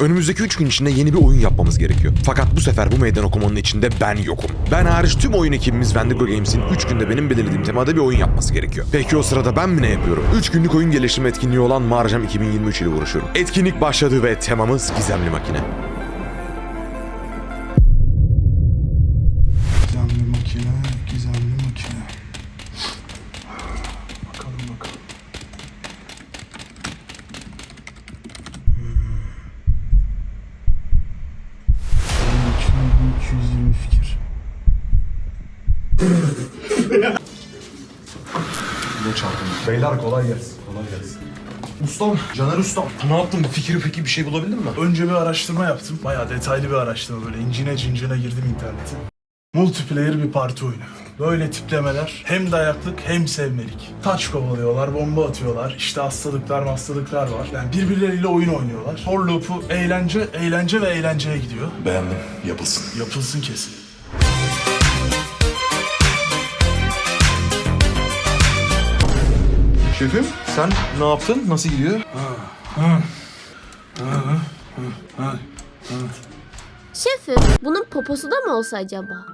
Önümüzdeki 3 gün içinde yeni bir oyun yapmamız gerekiyor. Fakat bu sefer bu meydan okumanın içinde ben yokum. Ben hariç tüm oyun ekibimiz Wendigo Games'in 3 günde benim belirlediğim temada bir oyun yapması gerekiyor. Peki o sırada ben mi ne yapıyorum? 3 günlük oyun geliştirme etkinliği olan Marjam 2023 ile uğraşıyorum. Etkinlik başladı ve temamız gizemli makine. Gizemli makine, gizemli makine. Ne çarptın? Beyler kolay gelsin. Kolay gelsin. Ustam, Caner Ustam. Ne yaptın? Bir fikri peki bir şey bulabildin mi? Önce bir araştırma yaptım. Bayağı detaylı bir araştırma böyle incine cincine girdim internete. Multiplayer bir parti oyunu. Böyle tiplemeler hem dayaklık hem sevmelik. Taç kovalıyorlar, bomba atıyorlar. İşte hastalıklar hastalıklar var. Yani birbirleriyle oyun oynuyorlar. Hor loop'u eğlence, eğlence ve eğlenceye gidiyor. Beğendim. Yapılsın. Yapılsın kesin. Şefim, sen ne yaptın? Nasıl gidiyor? Şefim, bunun poposu da mı olsa acaba?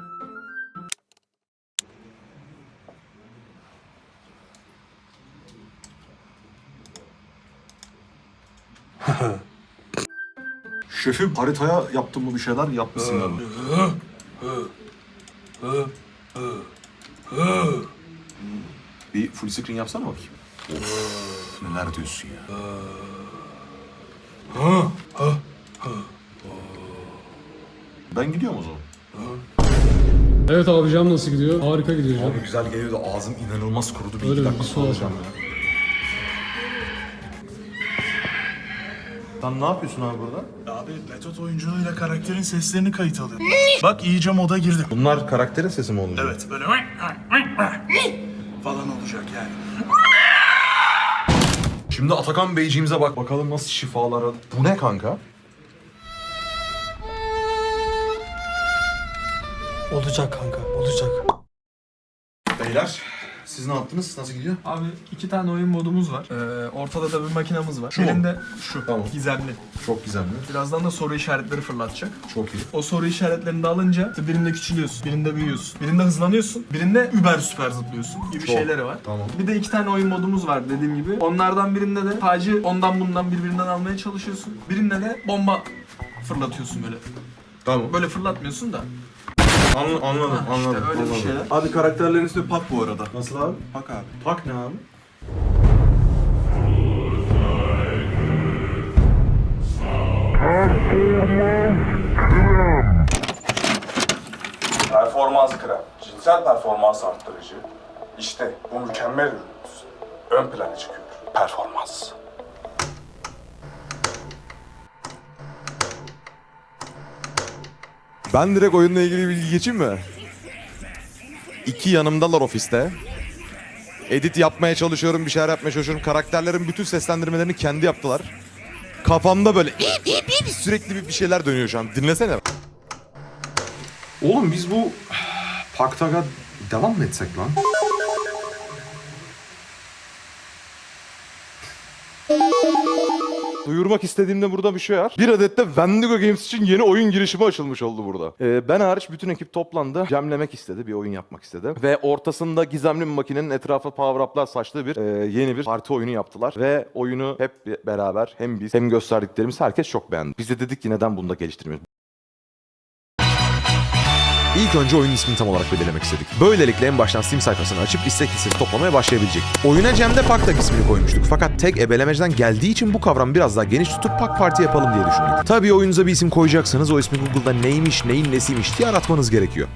Şefim, haritaya yaptın mı bir şeyler? Yapmışsın galiba. Bir full screen yapsana bakayım. Of, neler diyorsun ya. Ben gidiyorum o zaman. Evet abi cam nasıl gidiyor? Harika gidiyor cam. Abi güzel geliyor da ağzım inanılmaz kurudu. Bir Öyle iki mi? dakika Bir su alacağım. ya. Sen ne yapıyorsun abi burada? Abi metot oyunculuğuyla karakterin seslerini kayıt alıyor. Bak iyice moda girdim. Bunlar karakterin sesi mi oluyor? Evet böyle falan olacak yani. Şimdi Atakan Beyciğimize bak bakalım nasıl şifalara... Bu ne kanka? Olacak kanka, olacak. Beyler siz ne yaptınız? Nasıl gidiyor? Abi iki tane oyun modumuz var. Ee, ortada da bir makinamız var. Birinde şu Tamam. gizemli. Çok gizemli. Birazdan da soru işaretleri fırlatacak. Çok iyi. O soru işaretlerini de alınca işte birinde küçülüyorsun, birinde büyüyorsun, birinde hızlanıyorsun, birinde über süper zıplıyorsun gibi Çok. şeyleri var. Tamam. Bir de iki tane oyun modumuz var dediğim gibi. Onlardan birinde de tacı ondan bundan birbirinden almaya çalışıyorsun. Birinde de bomba fırlatıyorsun böyle. Tamam. Böyle fırlatmıyorsun da. Anladım, anladım, Ha, işte anladım. öyle bir anladım. şeyler. Abi karakterlerin ismi Pak bu arada. Nasıl abi? Pak abi. Pak ne abi? Performans krem, cinsel performans arttırıcı. İşte bu mükemmel ürünümüz. Ön plana çıkıyor. Performans. Ben direkt oyunla ilgili bilgi geçeyim mi? İki yanımdalar ofiste. Edit yapmaya çalışıyorum, bir şeyler yapmaya çalışıyorum. Karakterlerin bütün seslendirmelerini kendi yaptılar. Kafamda böyle sürekli bir şeyler dönüyor şu an. Dinlesene. Oğlum biz bu Paktaga devam mı etsek lan? Duyurmak istediğimde burada bir şey var. Bir adet de Wendigo Games için yeni oyun girişimi açılmış oldu burada. Ee, ben hariç bütün ekip toplandı. Cemlemek istedi, bir oyun yapmak istedi. Ve ortasında gizemli bir makinenin etrafı power up'lar saçtığı bir e, yeni bir parti oyunu yaptılar. Ve oyunu hep beraber hem biz hem gösterdiklerimiz herkes çok beğendi. Biz de dedik ki neden bunu da geliştirmiyoruz? İlk önce oyunun ismini tam olarak belirlemek istedik. Böylelikle en baştan Steam sayfasını açıp istek listesi toplamaya başlayabilecek. Oyuna Cem'de Paktak ismini koymuştuk. Fakat tek ebelemecden geldiği için bu kavram biraz daha geniş tutup Pak Parti yapalım diye düşündük. Tabii oyunuza bir isim koyacaksanız o ismi Google'da neymiş, neyin nesiymiş diye aratmanız gerekiyor.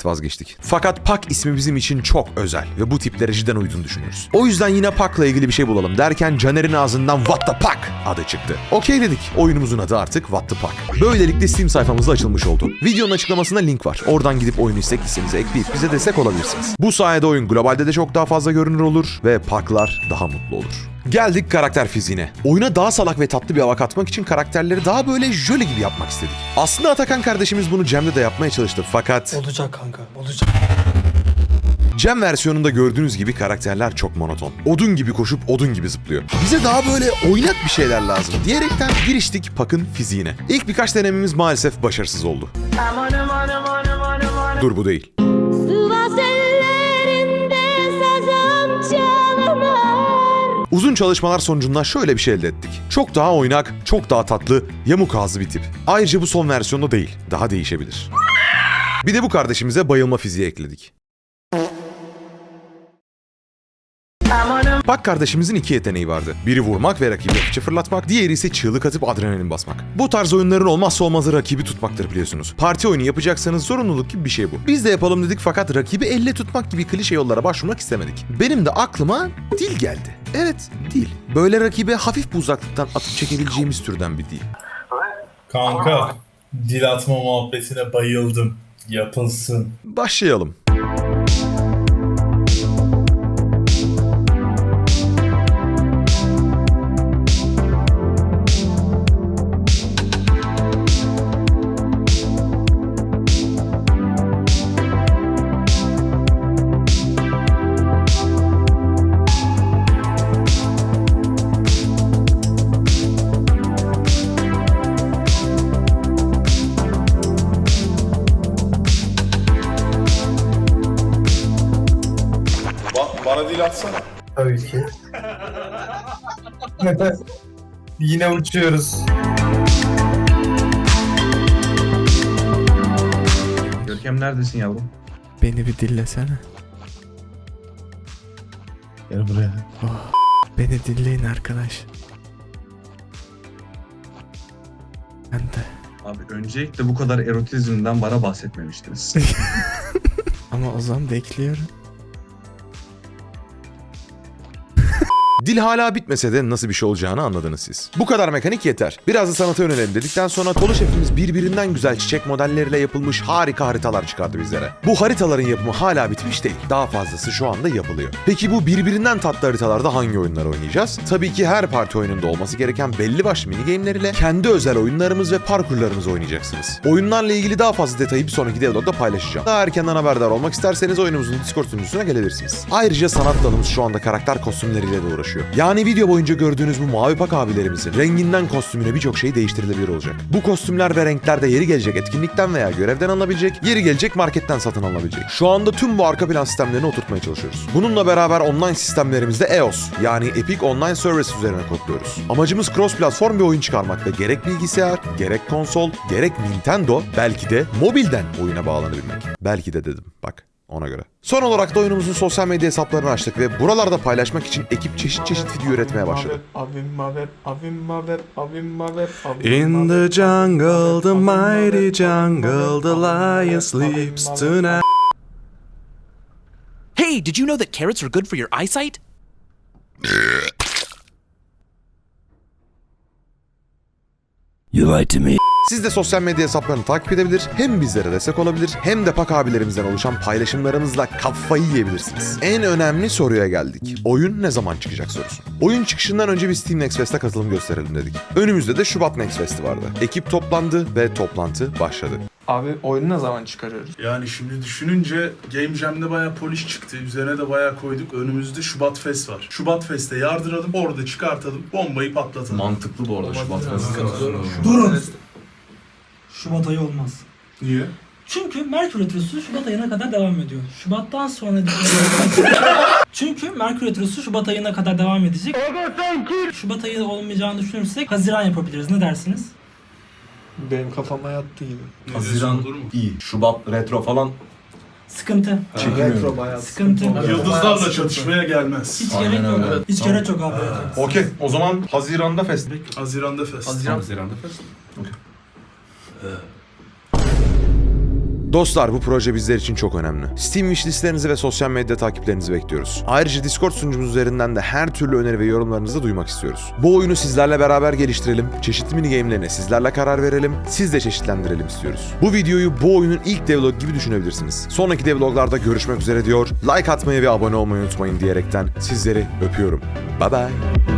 Evet vazgeçtik. Fakat Pak ismi bizim için çok özel ve bu tiplere cidden uyduğunu düşünüyoruz. O yüzden yine Pak'la ilgili bir şey bulalım derken Caner'in ağzından What the Pak adı çıktı. Okey dedik. Oyunumuzun adı artık What the Pak. Böylelikle Steam sayfamızda açılmış oldu. Videonun açıklamasında link var. Oradan gidip oyunu istek listenize ekleyip bize destek olabilirsiniz. Bu sayede oyun globalde de çok daha fazla görünür olur ve Pak'lar daha mutlu olur. Geldik karakter fiziğine. Oyuna daha salak ve tatlı bir hava katmak için karakterleri daha böyle jöle gibi yapmak istedik. Aslında Atakan kardeşimiz bunu Cem'de de yapmaya çalıştı fakat... Olacak kanka, olacak. Cem versiyonunda gördüğünüz gibi karakterler çok monoton. Odun gibi koşup odun gibi zıplıyor. Bize daha böyle oynak bir şeyler lazım diyerekten giriştik Pak'ın fiziğine. İlk birkaç denememiz maalesef başarısız oldu. Dur bu değil. Uzun çalışmalar sonucunda şöyle bir şey elde ettik. Çok daha oynak, çok daha tatlı, yamuk ağızlı bir tip. Ayrıca bu son versiyonda değil, daha değişebilir. Bir de bu kardeşimize bayılma fiziği ekledik. Bak kardeşimizin iki yeteneği vardı. Biri vurmak ve rakibi fırlatmak, diğeri ise çığlık atıp adrenalin basmak. Bu tarz oyunların olmazsa olmazı rakibi tutmaktır biliyorsunuz. Parti oyunu yapacaksanız zorunluluk gibi bir şey bu. Biz de yapalım dedik fakat rakibi elle tutmak gibi klişe yollara başvurmak istemedik. Benim de aklıma dil geldi. Evet, dil. Böyle rakibe hafif bir uzaklıktan atıp çekebileceğimiz türden bir dil. Kanka dil atma muhabbetine bayıldım. Yapılsın. Başlayalım. Bana dil atsana. Tabii ki. Yine uçuyoruz. Görkem neredesin yavrum? Beni bir dillesene. Gel buraya. Beni dinleyin arkadaş. Ben de. Abi öncelikle bu kadar erotizmden bana bahsetmemiştiniz. Ama o zaman bekliyorum. Dil hala bitmese de nasıl bir şey olacağını anladınız siz. Bu kadar mekanik yeter. Biraz da sanata yönelelim dedikten sonra Tolu şefimiz birbirinden güzel çiçek modelleriyle yapılmış harika haritalar çıkardı bizlere. Bu haritaların yapımı hala bitmiş değil. Daha fazlası şu anda yapılıyor. Peki bu birbirinden tatlı haritalarda hangi oyunlar oynayacağız? Tabii ki her parti oyununda olması gereken belli başlı mini game'ler ile kendi özel oyunlarımız ve parkurlarımızı oynayacaksınız. Oyunlarla ilgili daha fazla detayı bir sonraki devlogda paylaşacağım. Daha erkenden haberdar olmak isterseniz oyunumuzun Discord sunucusuna gelebilirsiniz. Ayrıca sanat dalımız şu anda karakter kostümleriyle de uğraşıyor. Yani video boyunca gördüğünüz bu mavi pak abilerimizin renginden kostümüne birçok şey değiştirilebilir olacak. Bu kostümler ve renkler de yeri gelecek etkinlikten veya görevden alınabilecek, yeri gelecek marketten satın alınabilecek. Şu anda tüm bu arka plan sistemlerini oturtmaya çalışıyoruz. Bununla beraber online sistemlerimizde EOS yani Epic Online Service üzerine kodluyoruz. Amacımız cross platform bir oyun çıkarmak ve gerek bilgisayar, gerek konsol, gerek Nintendo, belki de mobilden oyuna bağlanabilmek. Belki de dedim bak. Ona göre. Son olarak da oyunumuzun sosyal medya hesaplarını açtık ve buralarda paylaşmak için ekip çeşit çeşit video üretmeye başladı. In the jungle, the mighty jungle, the lion sleeps tonight. Hey, did you know that carrots are good for your eyesight? Siz de sosyal medya hesaplarını takip edebilir, hem bizlere destek olabilir, hem de Pak abilerimizden oluşan paylaşımlarımızla kafayı yiyebilirsiniz. En önemli soruya geldik. Oyun ne zaman çıkacak sorusu. Oyun çıkışından önce bir Steam Next Fest'e katılım gösterelim dedik. Önümüzde de Şubat Next Fest'i vardı. Ekip toplandı ve toplantı başladı. Abi oyunu ne zaman çıkarıyoruz? Yani şimdi düşününce Game Jam'de bayağı polish çıktı. Üzerine de bayağı koyduk. Önümüzde Şubat Fest var. Şubat Fest'e yardıralım, orada çıkartalım, bombayı patlatalım. Mantıklı bu arada Şubat Durun. Şubat ayı olmaz. Niye? Çünkü Merkür Retrosu Şubat ayına kadar devam ediyor. Şubattan sonra... Çünkü Merkür Retrosu Şubat ayına kadar devam edecek. Şubat ayı olmayacağını düşünürsek Haziran yapabiliriz. Ne dersiniz? Benim kafama yattı gibi. Haziran olur mu? iyi. Şubat retro falan Sıkıntı. çekmiyorum. bayağı Sıkıntı. Yıldızlarla çatışmaya gelmez. Hiç Aynen gerek yok. öyle. Hiç gerek yok abi. Okey o zaman Haziran'da fest. Haziran'da Fest. Haziran'da fest. Dostlar bu proje bizler için çok önemli. Steam wishlistlerinizi ve sosyal medya takiplerinizi bekliyoruz. Ayrıca Discord sunucumuz üzerinden de her türlü öneri ve yorumlarınızı duymak istiyoruz. Bu oyunu sizlerle beraber geliştirelim, çeşitli mini game'lerine sizlerle karar verelim, siz de çeşitlendirelim istiyoruz. Bu videoyu bu oyunun ilk devlog gibi düşünebilirsiniz. Sonraki devloglarda görüşmek üzere diyor, like atmayı ve abone olmayı unutmayın diyerekten sizleri öpüyorum. Bye bye.